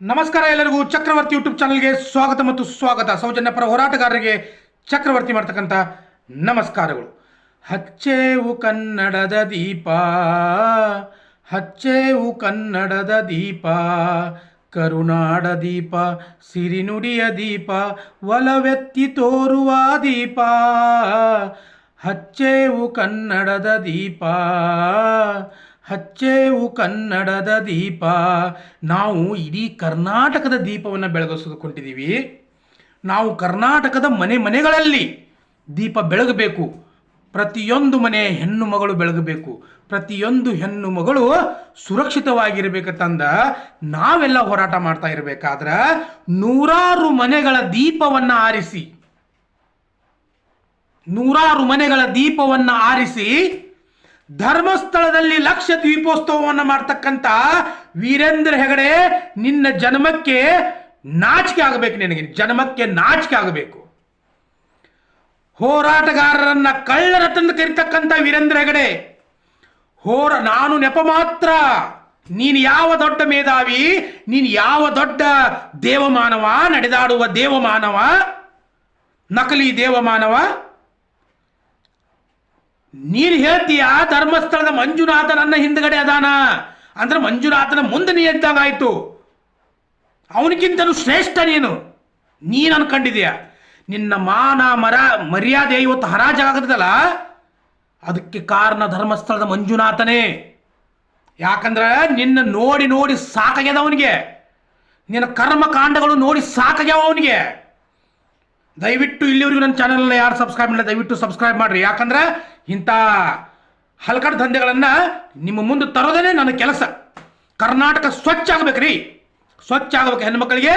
ನಮಸ್ಕಾರ ಎಲ್ಲರಿಗೂ. ಚಕ್ರವರ್ತಿ ಯೂಟ್ಯೂಬ್ ಚಾನಲ್ಗೆ ಸ್ವಾಗತ ಮತ್ತು ಸ್ವಾಗತ. ಸೌಜನ್ಯ ಪರ ಹೋರಾಟಗಾರರಿಗೆ ಚಕ್ರವರ್ತಿ ಮಾಡ್ತಕ್ಕಂಥ ನಮಸ್ಕಾರಗಳು. ಹಚ್ಚೇವು ಕನ್ನಡದ ದೀಪ, ಹಚ್ಚೇವು ಕನ್ನಡದ ದೀಪ, ಕರುನಾಡ ದೀಪ, ಸಿರಿನುಡಿಯ ದೀಪ, ಒಲವೆತ್ತಿ ತೋರುವ ದೀಪ, ಹಚ್ಚೇವು ಕನ್ನಡದ ದೀಪ ಹಚ್ಚೇವು ಕನ್ನಡದ ದೀಪ. ನಾವು ಇಡೀ ಕರ್ನಾಟಕದ ದೀಪವನ್ನು ಬೆಳಗಿಸಿಕೊಂಡಿದ್ದೀವಿ. ನಾವು ಕರ್ನಾಟಕದ ಮನೆ ಮನೆಗಳಲ್ಲಿ ದೀಪ ಬೆಳಗಬೇಕು. ಪ್ರತಿಯೊಂದು ಮನೆ ಹೆಣ್ಣು ಮಗಳು ಬೆಳಗಬೇಕು. ಪ್ರತಿಯೊಂದು ಹೆಣ್ಣು ಮಗಳು ಸುರಕ್ಷಿತವಾಗಿರಬೇಕಂತಂದ ನಾವೆಲ್ಲ ಹೋರಾಟ ಮಾಡ್ತಾ ಇರಬೇಕಾದ್ರೆ ನೂರಾರು ಮನೆಗಳ ದೀಪವನ್ನು ಆರಿಸಿ. ನೂರಾರು ಮನೆಗಳ ದೀಪವನ್ನು ಆರಿಸಿ ಧರ್ಮಸ್ಥಳದಲ್ಲಿ ಲಕ್ಷ ದ್ವೀಪೋತ್ಸವವನ್ನು ಮಾಡ್ತಕ್ಕಂಥ ವೀರೇಂದ್ರ ಹೆಗಡೆ ನಿನ್ನ ಜನ್ಮಕ್ಕೆ ನಾಚಿಕೆ ಆಗಬೇಕು ನಿನಗೆ. ಜನ್ಮಕ್ಕೆ ನಾಚಿಕೆ ಆಗಬೇಕು. ಹೋರಾಟಗಾರರನ್ನ ಕಳ್ಳರ ತಂದು ಕರಿತಕ್ಕಂಥ ವೀರೇಂದ್ರ ಹೆಗಡೆ, ಹೋರ ನಾನು ನೆಪ ಮಾತ್ರ. ನೀನು ಯಾವ ದೊಡ್ಡ ಮೇಧಾವಿ, ನೀನು ಯಾವ ದೊಡ್ಡ ದೇವಮಾನವ, ನಡೆದಾಡುವ ದೇವಮಾನವ, ನಕಲಿ ದೇವಮಾನವ ನೀನು ಹೇಳ್ತೀಯ ಧರ್ಮಸ್ಥಳದ ಮಂಜುನಾಥ ನನ್ನ ಹಿಂದ್ಗಡೆ ಅದಾನ. ಅಂದ್ರೆ ಮಂಜುನಾಥನ ಮುಂದೆ ನೀ ಎದ್ದಾಗಾಯ್ತು ಅವನಿಗಿಂತಲೂ ಶ್ರೇಷ್ಠ ನೀನು. ನೀನು ಅನ್ಕೊಂಡಿದೀಯ ನಿನ್ನ ಮಾನ ಮರ ಮರ್ಯಾದೆ ಇವತ್ತು ಹರಾಜಾಗದಲ್ಲ ಅದಕ್ಕೆ ಕಾರಣ ಧರ್ಮಸ್ಥಳದ ಮಂಜುನಾಥನೇ. ಯಾಕಂದ್ರೆ ನಿನ್ನ ನೋಡಿ ನೋಡಿ ಸಾಕಾಗ್ಯದ ಅವನಿಗೆ. ನಿನ್ನ ಕರ್ಮಕಾಂಡಗಳು ನೋಡಿ ಸಾಕಾಗ್ಯಾವ ಅವನಿಗೆ. ದಯವಿಟ್ಟು ಇಲ್ಲಿವರೆಗೂ ನನ್ನ ಚಾನಲ್ನ ಯಾರು ಸಬ್ಸ್ಕ್ರೈಬ್ ಮಾಡಿಲ್ಲ, ದಯವಿಟ್ಟು ಸಬ್ಸ್ಕ್ರೈಬ್ ಮಾಡಿರಿ. ಯಾಕಂದ್ರೆ ಇಂಥ ಹಲ್ಕಡ್ ದಂಧೆಗಳನ್ನು ನಿಮ್ಮ ಮುಂದೆ ತರೋದೇ ನನ್ನ ಕೆಲಸ. ಕರ್ನಾಟಕ ಸ್ವಚ್ಛ ಆಗ್ಬೇಕ್ರಿ ಸ್ವಚ್ಛ ಆಗ್ಬೇಕು ಹೆಣ್ಮಕ್ಳಿಗೆ,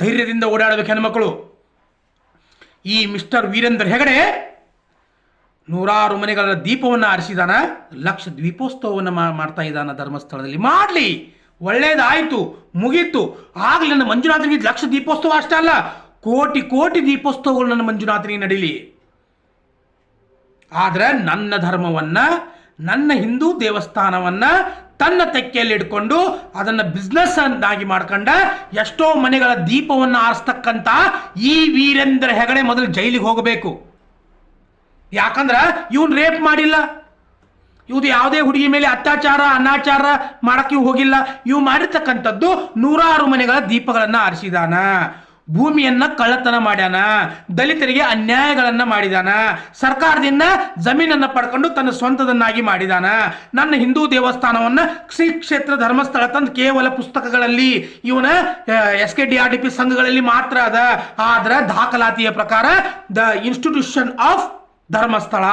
ಧೈರ್ಯದಿಂದ ಓಡಾಡಬೇಕು ಹೆಣ್ಮಕ್ಳು. ಈ ಮಿಸ್ಟರ್ ವೀರೇಂದ್ರ ಹೆಗಡೆ ನೂರಾರು ಮನೆಗಳ ದೀಪವನ್ನು ಆರಿಸಿದಾನ ಲಕ್ಷ ದ್ವೀಪೋತ್ಸವವನ್ನು ಮಾಡ್ತಾ ಇದ್ದಾನ ಧರ್ಮಸ್ಥಳದಲ್ಲಿ. ಮಾಡಲಿ. ಒಳ್ಳೇದಾಯಿತು, ಮುಗೀತು. ಆಗಲಿ, ನನ್ನ ಮಂಜುನಾಥನಿಗೆ ಲಕ್ಷ ದೀಪೋತ್ಸವ ಅಷ್ಟೇ ಅಲ್ಲ ಕೋಟಿ ಕೋಟಿ ದೀಪೋತ್ಸವಗಳು ನನ್ನ ಮಂಜುನಾಥನಿಗೆ ನಡೀಲಿ. ಆದರೆ ನನ್ನ ಧರ್ಮವನ್ನ, ನನ್ನ ಹಿಂದೂ ದೇವಸ್ಥಾನವನ್ನ ತನ್ನ ತೆಕ್ಕೆಯಲ್ಲಿ ಇಟ್ಕೊಂಡು ಅದನ್ನು ಬಿಸ್ನೆಸ್ ಅನ್ನಾಗಿ ಮಾಡ್ಕೊಂಡ ಎಷ್ಟೋ ಮನೆಗಳ ದೀಪವನ್ನು ಆರಿಸ್ತಕ್ಕಂಥ ಈ ವೀರೇಂದ್ರ ಹೆಗಡೆ ಮೊದಲು ಜೈಲಿಗೆ ಹೋಗಬೇಕು. ಯಾಕಂದ್ರೆ ಇವನು ರೇಪ್ ಮಾಡಿಲ್ಲ. ಇವ್ದು ಯಾವುದೇ ಹುಡುಗಿ ಮೇಲೆ ಅತ್ಯಾಚಾರ, ಅನಾಚಾರ ಮಾಡಕ್ಕೆ ಹೋಗಿಲ್ಲ. ಇವು ಮಾಡಿರ್ತಕ್ಕಂಥದ್ದು ನೂರಾರು ಮನೆಗಳ ದೀಪಗಳನ್ನು ಆರಿಸಿದಾನ. ಭೂಮಿಯನ್ನ ಕಳ್ಳತನ ಮಾಡ್ಯಾನ, ದಲಿತರಿಗೆ ಅನ್ಯಾಯಗಳನ್ನ ಮಾಡಿದಾನ, ಸರ್ಕಾರದಿಂದ ಜಮೀನನ್ನ ಪಡ್ಕೊಂಡು ತನ್ನ ಸ್ವಂತದನ್ನಾಗಿ ಮಾಡಿದಾನ. ನನ್ನ ಹಿಂದೂ ದೇವಸ್ಥಾನವನ್ನ ಶ್ರೀ ಕ್ಷೇತ್ರ ಧರ್ಮಸ್ಥಳ ತಂದು ಕೇವಲ ಪುಸ್ತಕಗಳಲ್ಲಿ, ಇವನ S K D R D P ಸಂಘಗಳಲ್ಲಿ ಮಾತ್ರ ಅದ. ಆದ್ರ ದಾಖಲಾತಿಯ ಪ್ರಕಾರ the institution of Dharmasthala.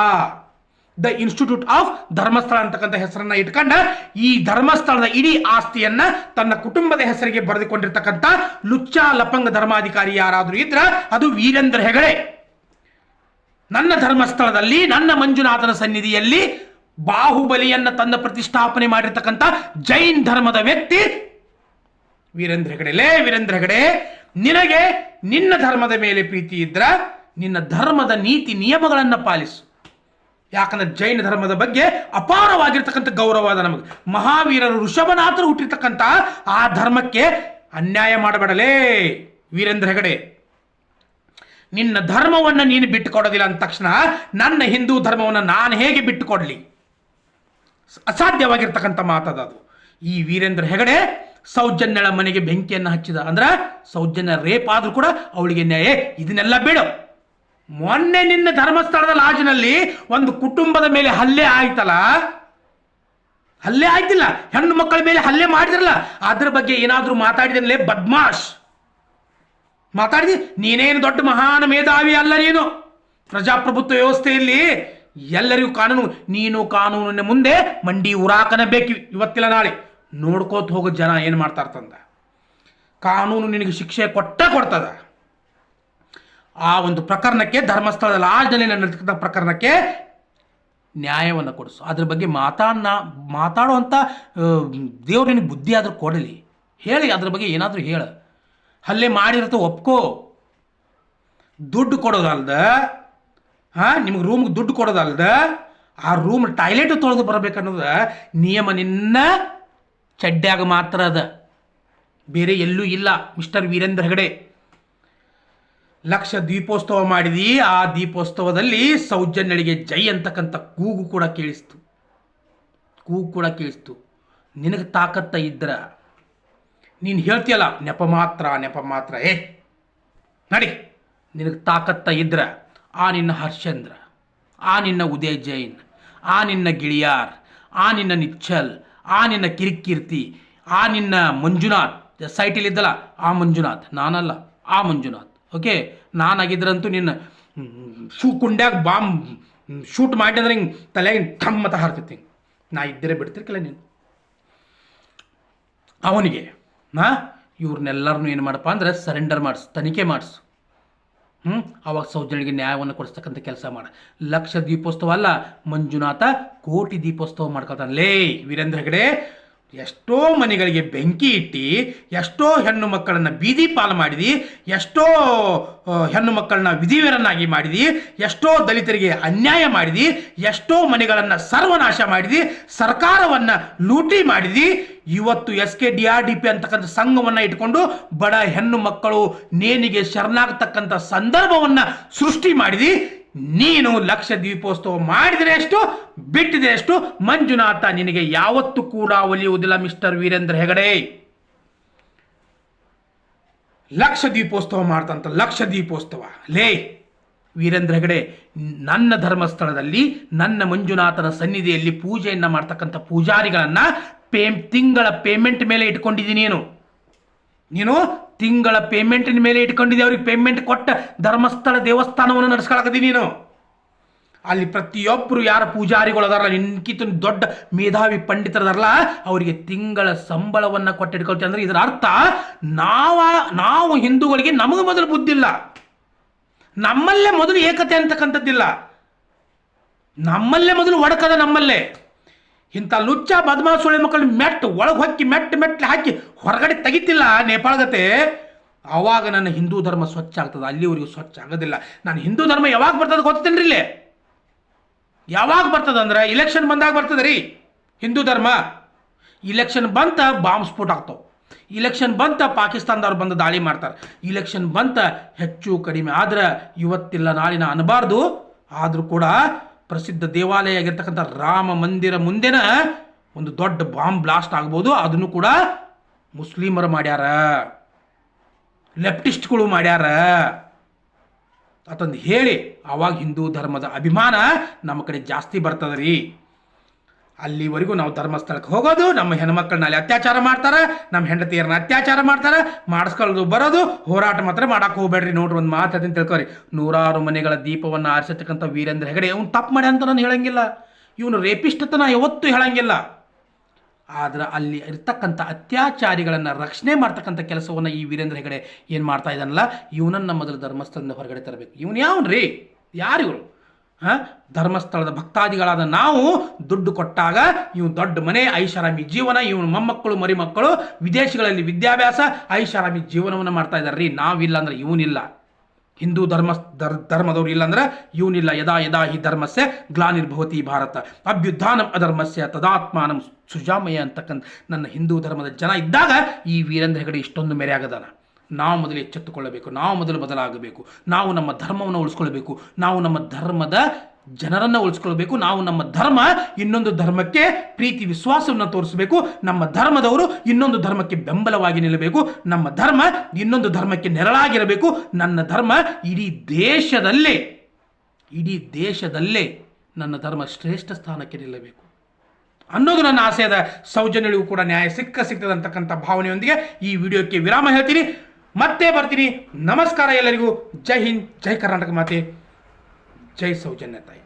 The institute of Dharmasthala ಅಂತಕ್ಕಂಥ ಹೆಸರನ್ನ ಇಟ್ಕೊಂಡ ಈ ಧರ್ಮಸ್ಥಳದ ಇಡೀ ಆಸ್ತಿಯನ್ನ ತನ್ನ ಕುಟುಂಬದ ಹೆಸರಿಗೆ ಬರೆದುಕೊಂಡಿರ್ತಕ್ಕಂಥ ಲುಚ್ಚ ಲಪಂಗ ಧರ್ಮಾಧಿಕಾರಿ ಯಾರಾದರೂ ಇದ್ರ ಅದು ವೀರೇಂದ್ರ ಹೆಗಡೆ. ನನ್ನ ಧರ್ಮಸ್ಥಳದಲ್ಲಿ, ನನ್ನ ಮಂಜುನಾಥನ ಸನ್ನಿಧಿಯಲ್ಲಿ ಬಾಹುಬಲಿಯನ್ನ ತನ್ನ ಪ್ರತಿಷ್ಠಾಪನೆ ಮಾಡಿರ್ತಕ್ಕಂಥ ಜೈನ್ ಧರ್ಮದ ವ್ಯಕ್ತಿ ವೀರೇಂದ್ರ ಹೆಗಡೆ. ಲೇ ವೀರೇಂದ್ರ ಹೆಗಡೆ, ನಿನಗೆ ನಿನ್ನ ಧರ್ಮದ ಮೇಲೆ ಪ್ರೀತಿ ಇದ್ರ, ನಿನ್ನ ಧರ್ಮದ ನೀತಿ ನಿಯಮಗಳನ್ನು ಪಾಲಿಸು. ಯಾಕಂದ್ರೆ ಜೈನ ಧರ್ಮದ ಬಗ್ಗೆ ಅಪಾರವಾಗಿರ್ತಕ್ಕಂಥ ಗೌರವ ಅದ ನಮಗೆ. ಮಹಾವೀರರು ಋಷಭನಾಥರು ಹುಟ್ಟಿರ್ತಕ್ಕಂಥ ಆ ಧರ್ಮಕ್ಕೆ ಅನ್ಯಾಯ ಮಾಡಬೇಡಲೇ ವೀರೇಂದ್ರ ಹೆಗಡೆ. ನಿನ್ನ ಧರ್ಮವನ್ನು ನೀನು ಬಿಟ್ಟುಕೊಡೋದಿಲ್ಲ ಅಂದ ತಕ್ಷಣ ನನ್ನ ಹಿಂದೂ ಧರ್ಮವನ್ನು ನಾನು ಹೇಗೆ ಬಿಟ್ಟುಕೊಡಲಿ? ಅಸಾಧ್ಯವಾಗಿರ್ತಕ್ಕಂಥ ಮಾತದ ಅದು. ಈ ವೀರೇಂದ್ರ ಹೆಗಡೆ ಸೌಜನ್ಯಳ ಮನೆಗೆ ಬೆಂಕಿಯನ್ನು ಹಚ್ಚಿದ. ಅಂದ್ರೆ ಸೌಜನ್ಯ ರೇಪ್ ಆದ್ರೂ ಕೂಡ ಅವಳಿಗೆ ನ್ಯಾಯ. ಇದನ್ನೆಲ್ಲ ಬಿಡು. ಮೊನ್ನೆ ನಿನ್ನ ಧರ್ಮಸ್ಥಳದ ಲಾಜಿನಲ್ಲಿ ಒಂದು ಕುಟುಂಬದ ಮೇಲೆ ಹಲ್ಲೆ ಆಯ್ತಲ್ಲ? ಹಲ್ಲೆ ಆಯ್ತಿಲ್ಲ. ಹೆಣ್ಣು ಮಕ್ಕಳ ಮೇಲೆ ಹಲ್ಲೆ ಮಾಡಿದ್ರಲ್ಲ? ಅದ್ರ ಬಗ್ಗೆ ಏನಾದರೂ ಮಾತಾಡಿದಲ್ಲೇ ಬದ್ಮಾಶ್? ಮಾತಾಡಿದಿ? ನೀನೇನು ದೊಡ್ಡ ಮಹಾನ್ ಮೇಧಾವಿ ಅಲ್ಲ ನೀನು. ಪ್ರಜಾಪ್ರಭುತ್ವ ವ್ಯವಸ್ಥೆಯಲ್ಲಿ ಎಲ್ಲರಿಗೂ ಕಾನೂನು, ನೀನು ಕಾನೂನಿನ ಮುಂದೆ ಮಂಡಿ ಉರಾಕನ ಬೇಕು ಇವತ್ತಿಲ್ಲ ನಾಳೆ. ನೋಡ್ಕೋತ ಹೋಗೋ ಜನ ಏನು ಮಾಡ್ತಾ ಇರ್ತಂದ ಕಾನೂನು ನಿನಗೆ ಶಿಕ್ಷೆ ಕೊಟ್ಟ ಕೊಡ್ತದ. ಆ ಒಂದು ಪ್ರಕರಣಕ್ಕೆ ಧರ್ಮಸ್ಥಳದ ಲಾಜ್ನಲ್ಲಿ ನಡೆದ ಪ್ರಕರಣಕ್ಕೆ ನ್ಯಾಯವನ್ನು ಕೊಡಿಸು. ಅದ್ರ ಬಗ್ಗೆ ಮಾತಾಡ ಮಾತಾಡುವಂಥ ದೇವ್ರು ನಿನಗೆ ಬುದ್ಧಿ ಆದರೂ ಕೊಡಲಿ. ಹೇಳಿ, ಅದ್ರ ಬಗ್ಗೆ ಏನಾದರೂ ಹೇಳ. ಹಲ್ಲೆ ಮಾಡಿರತ್ತ ಒಪ್ಕೋ. ದುಡ್ಡು ಕೊಡೋದಲ್ದ ಹಾಂ ನಿಮ್ಗೆ ರೂಮ್ಗೆ ದುಡ್ಡು ಕೊಡೋದಲ್ದ, ಆ ರೂಮ್ ಟಾಯ್ಲೆಟ್ ತೊಳೆದು ಬರಬೇಕನ್ನೋದು ನಿಯಮ ನಿನ್ನ ಚಡ್ಡ್ಯಾಗ ಮಾತ್ರ ಅದ. ಬೇರೆ ಎಲ್ಲೂ ಇಲ್ಲ, ಮಿಸ್ಟರ್ ವೀರೇಂದ್ರ ಹೆಗಡೆ. ಲಕ್ಷ ದೀಪೋತ್ಸವ ಮಾಡಿದಿ, ಆ ದೀಪೋತ್ಸವದಲ್ಲಿ ಸೌಜನ್ಯಳಿಗೆ ಜೈ ಅಂತಕ್ಕಂಥ ಕೂಗು ಕೂಡ ಕೇಳಿಸ್ತು. ಕೂಗು ಕೂಡ ಕೇಳಿಸ್ತು. ನಿನಗೆ ತಾಕತ್ತ ಇದ್ರ ನೀನು ಹೇಳ್ತೀಯಲ್ಲ, ನೆಪ ಮಾತ್ರ ನೆಪ ಮಾತ್ರ, ಏ, ನಡಿ. ನಿನಗೆ ತಾಕತ್ತ ಇದ್ರ, ಆ ನಿನ್ನ ಹರ್ಷೇಂದ್ರ, ಆ ನಿನ್ನ ಉದಯ್ ಜೈನ್, ಆ ನಿನ್ನ ಗಿಳಿಯಾರ್, ಆ ನಿನ್ನ ನಿಚ್ಚಲ್, ಆ ನಿನ್ನ ಕಿರಿಕೀರ್ತಿ, ಆ ನಿನ್ನ ಮಂಜುನಾಥ್ ಸೈಟಲ್ಲಿದ್ದಲ್ಲ ಆ ಮಂಜುನಾಥ್, ನಾನಲ್ಲ, ಆ ಮಂಜುನಾಥ್. ಓಕೆ, ನಾನಾಗಿದ್ರಂತೂ ನಿನ್ನ ಶೂ ಕುಂಡ್ಯಾಗ ಬಾಂಬ್ ಶೂಟ್ ಮಾಡಿ ಅಂದ್ರೆ ಹಿಂಗೆ ತಲೆಯಾಗ ಠಮ್ ಮತ ಹಾರ್ತಿತ್ತು ನಾ ಇದ್ದರೆ ಬಿಡ್ತಿರ್ಕಿಲ್ಲ ನೀನು. ಅವನಿಗೆ, ನಾ ಇವ್ರನ್ನೆಲ್ಲರನ್ನೂ ಏನು ಮಾಡಪ್ಪ ಅಂದ್ರೆ ಸರೆಂಡರ್ ಮಾಡಿಸು, ತನಿಖೆ ಮಾಡಿಸು. ಹ್ಞೂ ಅವಾಗ ಸೌಜನ್ಯಗೆ ನ್ಯಾಯವನ್ನು ಕೊಡಿಸ್ತಕ್ಕಂಥ ಕೆಲಸ ಮಾಡ. ಲಕ್ಷ ದೀಪೋತ್ಸವ ಅಲ್ಲ, ಮಂಜುನಾಥ ಕೋಟಿ ದೀಪೋತ್ಸವ ಮಾಡ್ಕೊತಾನೆ ಲೇ, ವೀರೇಂದ್ರ ಹೆಗಡೆ ಎಷ್ಟೋ ಮನೆಗಳಿಗೆ ಬೆಂಕಿ ಇಟ್ಟು, ಎಷ್ಟೋ ಹೆಣ್ಣು ಮಕ್ಕಳನ್ನು ಬೀದಿ ಪಾಲು ಮಾಡಿದಿ, ಎಷ್ಟೋ ಹೆಣ್ಣು ಮಕ್ಕಳನ್ನ ವಿಧಿವೀರನ್ನಾಗಿ ಮಾಡಿದಿ, ಎಷ್ಟೋ ದಲಿತರಿಗೆ ಅನ್ಯಾಯ ಮಾಡಿದಿ, ಎಷ್ಟೋ ಮನೆಗಳನ್ನು ಸರ್ವನಾಶ ಮಾಡಿದಿ, ಸರ್ಕಾರವನ್ನು ಲೂಟಿ ಮಾಡಿದಿ, ಇವತ್ತು S K D R D P ಅಂತಕ್ಕಂಥ ಸಂಘವನ್ನು ಇಟ್ಕೊಂಡು ಬಡ ಹೆಣ್ಣು ಮಕ್ಕಳು ನೇಣಿಗೆ ಶರಣಾಗತಕ್ಕಂಥ ಸಂದರ್ಭವನ್ನು ಸೃಷ್ಟಿ ಮಾಡಿದಿ ನೀನು ಲಕ್ಷ ದೀಪೋತ್ಸವ ಮಾಡಿದರೆ ಎಷ್ಟು, ಬಿಟ್ಟಿದ್ರೆ ಎಷ್ಟು? ಮಂಜುನಾಥ, ನಿನಗೆ ಯಾವತ್ತೂ ಕೂಡ ಒಲಿಯುವುದಿಲ್ಲ, ಮಿಸ್ಟರ್ ವೀರೇಂದ್ರ ಹೆಗಡೆ. ಲಕ್ಷ ದೀಪೋತ್ಸವ ಮಾಡ್ತಂತ, ಲಕ್ಷ ದೀಪೋತ್ಸವ. ಲೇ, ವೀರೇಂದ್ರ ಹೆಗಡೆ, ನನ್ನ ಧರ್ಮಸ್ಥಳದಲ್ಲಿ, ನನ್ನ ಮಂಜುನಾಥನ ಸನ್ನಿಧಿಯಲ್ಲಿ ಪೂಜೆಯನ್ನು ಮಾಡ್ತಕ್ಕಂಥ ಪೂಜಾರಿಗಳನ್ನ ಪೇ, ತಿಂಗಳ ಪೇಮೆಂಟ್ ಮೇಲೆ ಇಟ್ಕೊಂಡಿದ್ದೀನಿ ನೀನು. ನೀನು ತಿಂಗಳ ಪೇಮೆಂಟಿನ ಮೇಲೆ ಇಟ್ಕೊಂಡಿದ್ದೆ, ಅವ್ರಿಗೆ ಪೇಮೆಂಟ್ ಕೊಟ್ಟ ಧರ್ಮಸ್ಥಳ ದೇವಸ್ಥಾನವನ್ನು ನಡೆಸ್ಕೊಳಕದಿ ನೀನು. ಅಲ್ಲಿ ಪ್ರತಿಯೊಬ್ಬರು ಯಾರ ಪೂಜಾರಿಗಳು ಅದಾರಲ್ಲ ನಿನ್ಕಿಂತ ದೊಡ್ಡ ಮೇಧಾವಿ ಪಂಡಿತರದಾರಲ್ಲ, ಅವರಿಗೆ ತಿಂಗಳ ಸಂಬಳವನ್ನು ಕೊಟ್ಟಿಟ್ಕೊಳ್ತೀವಿ ಅಂದರೆ ಅಂದ್ರೆ ಇದರ ಅರ್ಥ ನಾವ, ನಾವು ಹಿಂದೂಗಳಿಗೆ ನಮಗೆ ಮೊದಲು ಬುದ್ಧಿಲ್ಲ. ನಮ್ಮಲ್ಲೇ ಮೊದಲು ಏಕತೆ ಅಂತಕ್ಕಂಥದ್ದಿಲ್ಲ. ನಮ್ಮಲ್ಲೇ ಮೊದಲು ಒಡಕದ ನಮ್ಮಲ್ಲೇ. ಇಂಥ ಲುಚ್ಚ ಬದಮಾ ಸುಳಿ ಮಕ್ಕಳು ಮೆಟ್ಟು, ಒಳಗೆ ಹೊಕ್ಕಿ ಮೆಟ್ಟು ಮೆಟ್ಟಲೆ ಹಾಕಿ ಹೊರಗಡೆ ತೆಗಿತಿಲ್ಲ ನೇಪಾಳಗತೆ ಅವಾಗ ನನ್ನ ಹಿಂದೂ ಧರ್ಮ ಸ್ವಚ್ಛ ಆಗ್ತದೆ, ಅಲ್ಲಿವರೆಗೂ ಸ್ವಚ್ಛ ಆಗೋದಿಲ್ಲ. ನಾನು ಹಿಂದೂ ಧರ್ಮ ಯಾವಾಗ ಬರ್ತದೆ ಗೊತ್ತೇನ್ರಿ ಇಲ್ಲಿ? ಯಾವಾಗ ಬರ್ತದೆ ಅಂದ್ರೆ ಇಲೆಕ್ಷನ್ ಬಂದಾಗ ಬರ್ತದೆ ರೀ, ಹಿಂದೂ ಧರ್ಮ. ಇಲೆಕ್ಷನ್ ಬಂತ ಬಾಂಬ್ ಸ್ಫೋಟ ಆಗ್ತಾವೆ. ಇಲೆಕ್ಷನ್ ಬಂತ ಪಾಕಿಸ್ತಾನದವ್ರು ಬಂದು ದಾಳಿ ಮಾಡ್ತಾರೆ. ಇಲೆಕ್ಷನ್ ಬಂತ ಹೆಚ್ಚು ಕಡಿಮೆ ಆದ್ರೆ ಇವತ್ತಿಲ್ಲ ನಾಳಿನ ಅನ್ನಬಾರ್ದು ಆದರೂ ಕೂಡ ಪ್ರಸಿದ್ಧ ದೇವಾಲಯ ಆಗಿರ್ತಕ್ಕಂಥ ರಾಮ ಮಂದಿರ ಮುಂದೆನ ಒಂದು ದೊಡ್ಡ ಬಾಂಬ್ ಬ್ಲಾಸ್ಟ್ ಆಗ್ಬೋದು. ಅದನ್ನು ಕೂಡ ಮುಸ್ಲಿಮರು ಮಾಡ್ಯಾರ. ಲೆಫ್ಟಿಸ್ಟ್ಗಳು ಮಾಡ್ಯಾರ. ಅತಂದು ಹೇಳಿ ಆವಾಗ ಹಿಂದೂ ಧರ್ಮದ ಅಭಿಮಾನ ನಮ್ಮ ಕಡೆ ಜಾಸ್ತಿ ಬರ್ತದೆ ರೀ ಅಲ್ಲಿವರೆಗೂ ನಾವು ಧರ್ಮಸ್ಥಳಕ್ಕೆ ಹೋಗೋದು, ನಮ್ಮ ಹೆಣ್ಮಕ್ಳನ್ನ ಅಲ್ಲಿ ಅತ್ಯಾಚಾರ ಮಾಡ್ತಾರೆ, ನಮ್ಮ ಹೆಂಡತಿಯರನ್ನ ಅತ್ಯಾಚಾರ ಮಾಡ್ತಾರೆ, ಮಾಡಿಸ್ಕೊಳ್ಳೋದು, ಬರೋದು, ಹೋರಾಟ ಮಾತ್ರ ಮಾಡಕ್ಕೆ ಹೋಗ್ಬೇಡ್ರಿ. ನೋಡ್ರಿ, ಒಂದು ಮಾತು ಅದನ್ನು ತಿಳ್ಕೊರಿ. ನೂರಾರು ಮನೆಗಳ ದೀಪವನ್ನು ಆರಿಸತಕ್ಕಂಥ ವೀರೇಂದ್ರ ಹೆಗಡೆ ಅವ್ನು ತಪ್ಪು ಮಾಡಿ ಅಂತ ನಾನು ಹೇಳಂಗಿಲ್ಲ. ಇವನು ರೇಪಿಸ್ಟ್ ಅಂತ ನಾ ಯಾವತ್ತೂ ಹೇಳಂಗಿಲ್ಲ. ಆದ್ರೆ ಅಲ್ಲಿ ಇರ್ತಕ್ಕಂಥ ಅತ್ಯಾಚಾರಿಗಳನ್ನು ರಕ್ಷಣೆ ಮಾಡ್ತಕ್ಕಂಥ ಕೆಲಸವನ್ನು ಈ ವೀರೇಂದ್ರ ಹೆಗಡೆ ಏನು ಮಾಡ್ತಾ ಇದ್ದಾನಲ್ಲ, ಇವನನ್ನು ಮೊದಲು ಧರ್ಮಸ್ಥಳದಿಂದ ಹೊರಗಡೆ ತರಬೇಕು. ಇವನು ಯಾವನ್ರಿ? ಯಾರು ಇವರು? ಹಾಂ? ಧರ್ಮಸ್ಥಳದ ಭಕ್ತಾದಿಗಳಾದ ನಾವು ದುಡ್ಡು ಕೊಟ್ಟಾಗ ಇವು ದೊಡ್ಡ ಮನೆ, ಐಷಾರಾಮಿ ಜೀವನ, ಇವನು ಮೊಮ್ಮಕ್ಕಳು, ಮರಿಮಕ್ಕಳು, ವಿದೇಶಗಳಲ್ಲಿ ವಿದ್ಯಾಭ್ಯಾಸ, ಐಷಾರಾಮಿ ಜೀವನವನ್ನು ಮಾಡ್ತಾ ಇದ್ದಾರೆ ರೀ, ನಾವಿಲ್ಲ ಅಂದ್ರೆ ಇವನಿಲ್ಲ. ಹಿಂದೂ ಧರ್ಮ, ಧರ್, ಧರ್ಮದವ್ರು ಇಲ್ಲಂದ್ರೆ ಇವನಿಲ್ಲ. ಯದಾ ಯದಾ ಹಿ ಧರ್ಮಸ್ಯ ಗ್ಲಾನಿರ್ಭವತಿ ಭಾರತ. ಅಭ್ಯುತ್ಥಾನಂ ಅಧರ್ಮಸ್ಯ ತದಾತ್ಮಾನಂ ಸುಜಾಮಯ ಅಂತಕ್ಕಂಥ ನನ್ನ ಹಿಂದೂ ಧರ್ಮದ ಜನ ಇದ್ದಾಗ ಈ ವೀರೇಂದ್ರ ಹೆಗಡೆ ಇಷ್ಟೊಂದು ಮೇರೆ ಆಗದಾನ. ನಾವು ಮೊದಲು ಎಚ್ಚೆತ್ತುಕೊಳ್ಳಬೇಕು, ನಾವು ಮೊದಲು ಬದಲಾಗಬೇಕು, ನಾವು ನಮ್ಮ ಧರ್ಮವನ್ನು ಉಳಿಸ್ಕೊಳ್ಬೇಕು, ನಾವು ನಮ್ಮ ಧರ್ಮದ ಜನರನ್ನು ಉಳಿಸ್ಕೊಳ್ಬೇಕು, ನಾವು ನಮ್ಮ ಧರ್ಮ ಇನ್ನೊಂದು ಧರ್ಮಕ್ಕೆ ಪ್ರೀತಿ, ವಿಶ್ವಾಸವನ್ನು ತೋರಿಸಬೇಕು, ನಮ್ಮ ಧರ್ಮದವರು ಇನ್ನೊಂದು ಧರ್ಮಕ್ಕೆ ಬೆಂಬಲವಾಗಿ ನಿಲ್ಲಬೇಕು, ನಮ್ಮ ಧರ್ಮ ಇನ್ನೊಂದು ಧರ್ಮಕ್ಕೆ ನೆರಳಾಗಿರಬೇಕು, ನನ್ನ ಧರ್ಮ ಇಡೀ ದೇಶದಲ್ಲೇ ಇಡೀ ದೇಶದಲ್ಲೇ ನನ್ನ ಧರ್ಮ ಶ್ರೇಷ್ಠ ಸ್ಥಾನಕ್ಕೆ ನಿಲ್ಲಬೇಕು. ಅನ್ನೋದು ನನ್ನ ಆಸೆಯಾದ ಸೌಜನ್ಯಗಳಿಗೂ ಕೂಡ ನ್ಯಾಯ ಸಿಕ್ಕ ಸಿಗ್ತದೆ ಅಂತಕ್ಕಂಥ ಭಾವನೆಯೊಂದಿಗೆ ಈ ವಿಡಿಯೋಕ್ಕೆ ವಿರಾಮ ಹೇಳ್ತೀನಿ. ಮತ್ತೆ ಬರ್ತೀನಿ. ನಮಸ್ಕಾರ ಎಲ್ಲರಿಗೂ. ಜೈ ಹಿಂದ್ ಜೈ ಕರ್ನಾಟಕ ಮಾತೆ. ಜೈ ಸೌಜನ್ಯ ತಾಯಿ